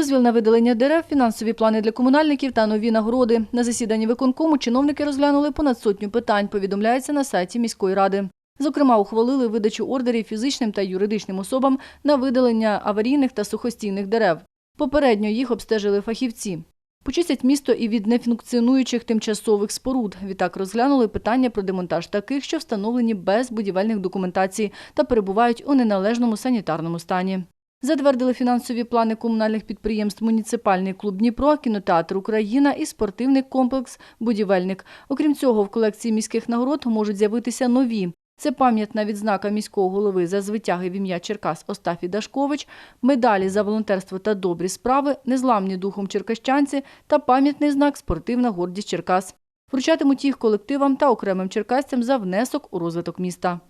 Дозвіл на видалення дерев, фінансові плани для комунальників та нові нагороди. На засіданні виконкому чиновники розглянули понад сотню питань, повідомляється на сайті міської ради. Зокрема, ухвалили видачу ордерів фізичним та юридичним особам на видалення аварійних та сухостійних дерев. Попередньо їх обстежили фахівці. Почистять місто і від нефункціонуючих тимчасових споруд. Відтак розглянули питання про демонтаж таких, що встановлені без будівельних документацій та перебувають у неналежному санітарному стані. Затвердили фінансові плани комунальних підприємств «Муніципальний клуб Дніпро», кінотеатр Україна і спортивний комплекс «Будівельник». Окрім цього, в колекції міських нагород можуть з'явитися нові. Це пам'ятна відзнака міського голови за звитяги в ім'я Черкас Остафій Дашкович, медалі за волонтерство та добрі справи, незламні духом черкащанці та пам'ятний знак Спортивна гордість Черкас. Вручатимуть їх колективам та окремим черкасцям за внесок у розвиток міста.